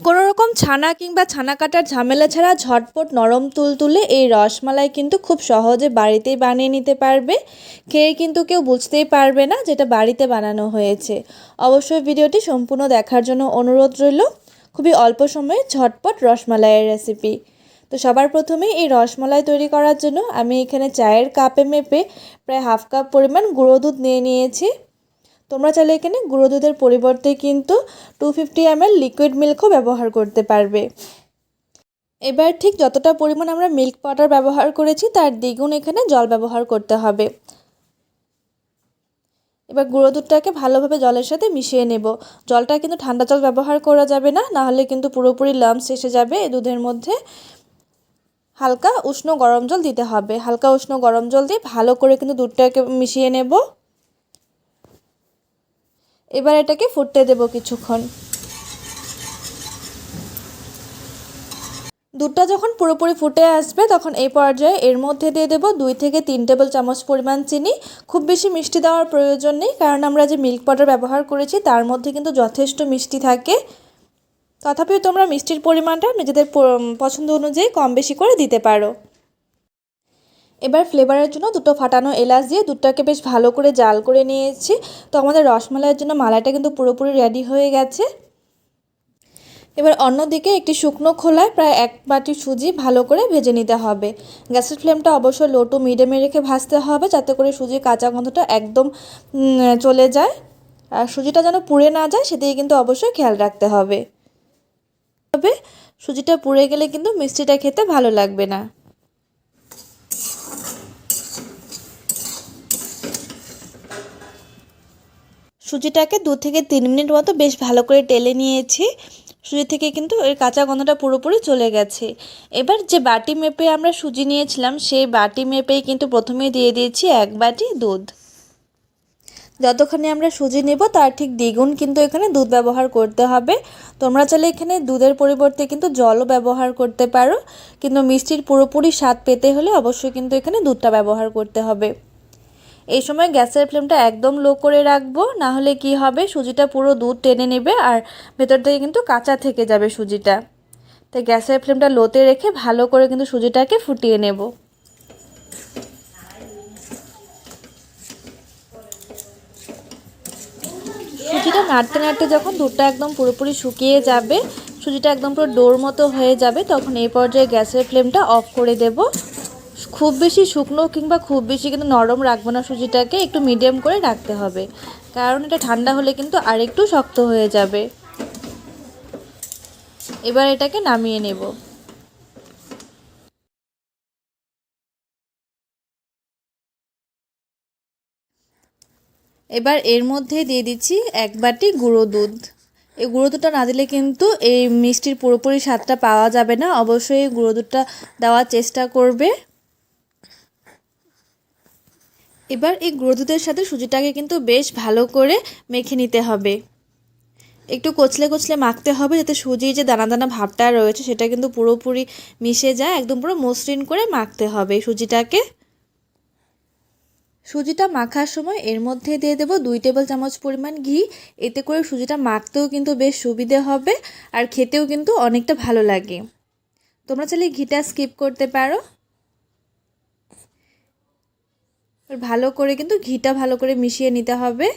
কোনো রকম ছানা কিংবা ছানা কাটার ঝামেলা ছাড়া ঝটপট নরম তুলতুলে এই রসমালাই কিন্তু খুব সহজে বাড়িতেই বানিয়ে নিতে পারবে। খেয়ে কিন্তু কেউ বুঝতেই পারবে না যেটা বাড়িতে বানানো হয়েছে। অবশ্যই ভিডিওটি সম্পূর্ণ দেখার জন্য অনুরোধ রইল। খুবই অল্প সময়ে ঝটপট রসমালাইয়ের রেসিপি তো সবার প্রথমেই এই রসমালাই তৈরি করার জন্য আমি এখানে চায়ের কাপে মেপে প্রায় হাফ কাপ পরিমাণ গুঁড়ো দুধ নিয়ে নিয়েছি। তোমরা চাইলে এখানে গুঁড়ো দুধের পরিবর্তে কিন্তু টু ফিফটি এমএল লিকুইড মিল্কও ব্যবহার করতে পারবে। এবার ঠিক যতটা পরিমাণ আমরা মিল্ক পাউডার ব্যবহার করেছি, তার দ্বিগুণ এখানে জল ব্যবহার করতে হবে। এবার গুঁড়ো দুধটাকে ভালোভাবে জলের সাথে মিশিয়ে নেব। জলটা কিন্তু ঠান্ডা জল ব্যবহার করা যাবে না, নাহলে কিন্তু পুরোপুরি লাম্পস এসে যাবে। দুধের মধ্যে হালকা উষ্ণ গরম জল দিতে হবে। হালকা উষ্ণ গরম জল দিয়ে ভালো করে কিন্তু দুধটাকে মিশিয়ে নেব। এবার এটাকে ফুটতে দেব কিছুক্ষণ। দুধটা যখন পুরোপুরি ফুটে আসবে, তখন এই পর্যায়ে এর মধ্যে দিয়ে দেবো দুই থেকে তিন টেবিল চামচ পরিমাণ চিনি। খুব বেশি মিষ্টি দেওয়ার প্রয়োজন নেই, কারণ আমরা যে মিল্ক পাউডার ব্যবহার করেছি, তার মধ্যে কিন্তু যথেষ্ট মিষ্টি থাকে। তথাপিও তোমরা মিষ্টির পরিমাণটা নিজেদের পছন্দ অনুযায়ী কম বেশি করে দিতে পারো। এবার ফ্লেভারের জন্য দুটো ফাটানো এলাচ দিয়ে দুধটাকে বেশ ভালো করে জাল করে নিয়েছি। তো আমাদের রসমালাইয়ের জন্য মালাইটা কিন্তু পুরোপুরি রেডি হয়ে গেছে। এবার অন্যদিকে একটি শুকনো খোলায় প্রায় এক বাটি সুজি ভালো করে ভেজে নিতে হবে। গ্যাসের ফ্লেমটা অবশ্যই লো টু মিডিয়ামে রেখে ভাজতে হবে যাতে করে সুজির কাঁচা গন্ধটা একদম চলে যায়। আর সুজিটা যেন পুড়ে না যায় সেদিকে কিন্তু অবশ্যই খেয়াল রাখতে হবে। তবে সুজিটা পুড়ে গেলে কিন্তু মিষ্টিটা খেতে ভালো লাগবে না। সুজিটাকে দু থেকে তিন মিনিট মতো বেশ ভালো করে টেলে নিয়েছি। সুজি থেকে কিন্তু এর কাঁচা গন্ধটা পুরোপুরি চলে গেছে। এবার যে বাটি মেপে আমরা সুজি নিয়েছিলাম, সেই বাটি মেপেই কিন্তু প্রথমে দিয়ে দিয়েছি এক বাটি দুধ। যতখানি আমরা সুজি নেব, তার ঠিক দ্বিগুণ কিন্তু এখানে দুধ ব্যবহার করতে হবে। তোমরা চাইলে এখানে দুধের পরিবর্তে কিন্তু জলও ব্যবহার করতে পারো। কিন্তু মিষ্টির পুরোপুরি স্বাদ পেতে হলে অবশ্যই কিন্তু এখানে দুধটা ব্যবহার করতে হবে। এই সময় গ্যাসের ফ্লেমটা একদম লো করে রাখব, না হলে কি হবে, সুজিটা পুরো দুধ টেনে নেবে আর ভেতর থেকে কিন্তু কাঁচা থেকে যাবে সুজিটা। তাই গ্যাসের ফ্লেমটা লোতে রেখে ভালো করে কিন্তু সুজিটাকে ফুটিয়ে নেব। সুজিটা নাড়তে নাড়তে যখন দুধটা একদম পুরোপুরি শুকিয়ে যাবে, সুজিটা একদম পুরো ডোর মতো হয়ে যাবে, তখন এই পর্যায়ে গ্যাসের ফ্লেমটা অফ করে দেব। খুব বেশি শুকনো কিংবা খুব বেশি কিন্তু নরম রাখব না সুজিটাকে, একটু মিডিয়াম করে রাখতে হবে। কারণ এটা ঠান্ডা হলে কিন্তু আরেকটু শক্ত হয়ে যাবে। এবার এটাকে নামিয়ে নেব। এবার এর মধ্যে দিয়ে দিচ্ছি এক বাটি গুঁড়ো দুধ। এই গুঁড়ো দুধটা না দিলে কিন্তু এই মিষ্টির পুরোপুরি স্বাদটা পাওয়া যাবে না। অবশ্যই গুঁড়ো দুধটা দেওয়ার চেষ্টা করবে। এবার এই গুঁড়ো সাথে সুজিটাকে কিন্তু বেশ ভালো করে মেখে নিতে হবে। একটু কচলে কচলে মাখতে হবে যাতে সুজির যে দানা দানা ভাবটা রয়েছে সেটা কিন্তু পুরোপুরি মিশে যায়, একদম পুরো মসৃণ করে মাখতে হবে সুজিটাকে। সুজিটা মাখার সময় এর মধ্যে দিয়ে দেবো দুই টেবিল চামচ পরিমাণ ঘি। এতে করে সুজিটা মাখতেও কিন্তু বেশ সুবিধে হবে আর খেতেও কিন্তু অনেকটা ভালো লাগে। তোমরা চাইলে ঘিটা স্কিপ করতে পারো। ভালো করে কিন্তু ঘিটা ভালো করে মিশিয়ে নিতে হবে।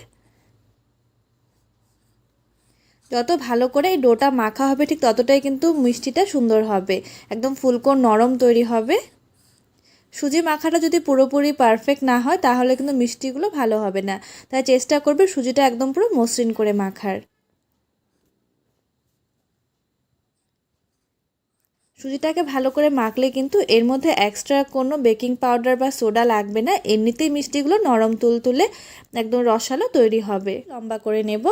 যত ভালো করে এই ডোটা মাখা হবে, ঠিক ততটাই কিন্তু মিষ্টিটা সুন্দর হবে। একদম ফুলকো নরম তৈরি হবে। সুজি মাখাটা যদি পুরোপুরি পারফেক্ট না হয়, তাহলে কিন্তু মিষ্টিগুলো ভালো হবে না। তাই চেষ্টা করবে সুজিটা একদম পুরো মসৃণ করে মাখার। সুজিটাকে ভালো করে মাখলে কিন্তু এর মধ্যে এক্সট্রা কোনো বেকিং পাউডার বা সোডা লাগবে না। এমনিতেই মিষ্টিগুলো নরম তুল তুলে একদম রসালো তৈরি হবে। লম্বা করে নেব।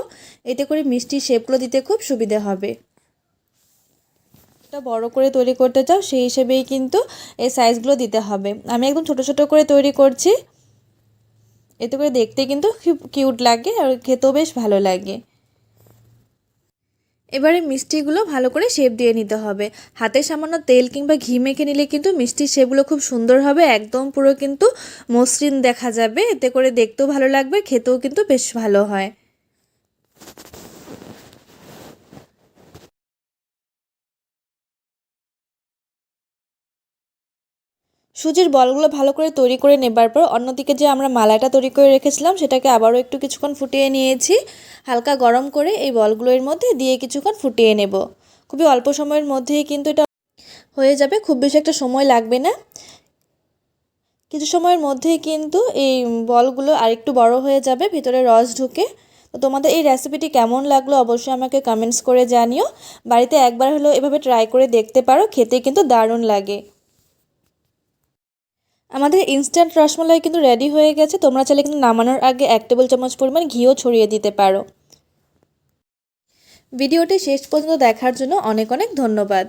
এতে করে মিষ্টির শেপগুলো দিতে খুব সুবিধে হবে। বড় করে তৈরি করতে চাও, সেই হিসেবেই কিন্তু এই সাইজগুলো দিতে হবে। আমি একদম ছোট ছোট করে তৈরি করছি। এতে করে দেখতে কিন্তু খুব কিউট লাগে আর খেতেও বেশ ভালো লাগে। এবারে মিষ্টিগুলো ভালো করে শেপ দিয়ে নিতে হবে। হাতে সামান্য তেল কিংবা ঘি মেখে নিলে কিন্তু মিষ্টির শেপগুলো খুব সুন্দর হবে। একদম পুরো কিন্তু মসৃণ দেখা যাবে। এতে করে দেখতেও ভালো লাগবে, খেতেও কিন্তু বেশ ভালো হয়। সুজির বলগুলো ভালো করে তৈরি করে নেবার পর অন্যদিকে যে আমরা মালাটা তৈরি করে রেখেছিলাম, সেটাকে আবারও একটু কিছুক্ষণ ফুটিয়ে নিয়েছি। হালকা গরম করে এই বলগুলো এর মধ্যে দিয়ে কিছুক্ষণ ফুটিয়ে নেব। খুবই অল্প সময়ের মধ্যেই কিন্তু এটা হয়ে যাবে, খুব বেশি একটা সময় লাগবে না। কিছু সময়ের মধ্যেই কিন্তু এই বলগুলো আরেকটু বড় হয়ে যাবে, ভিতরে রস ঢুকে। তো তোমাদের এই রেসিপিটি কেমন লাগল অবশ্যই আমাকে কমেন্টস করে জানিও। বাড়িতে একবার হলেও এভাবে ট্রাই করে দেখতে পারো, খেতে কিন্তু দারুণ লাগে। আমাদের ইনস্ট্যান্ট রসমালাই কিন্তু রেডি হয়ে গেছে। তোমরা চাইলে কিন্তু নামানোর আগে এক টেবিল চামচ পরিমাণ ঘিও ছড়িয়ে দিতে পারো। ভিডিওটি শেষ পর্যন্ত দেখার জন্য অনেক অনেক ধন্যবাদ।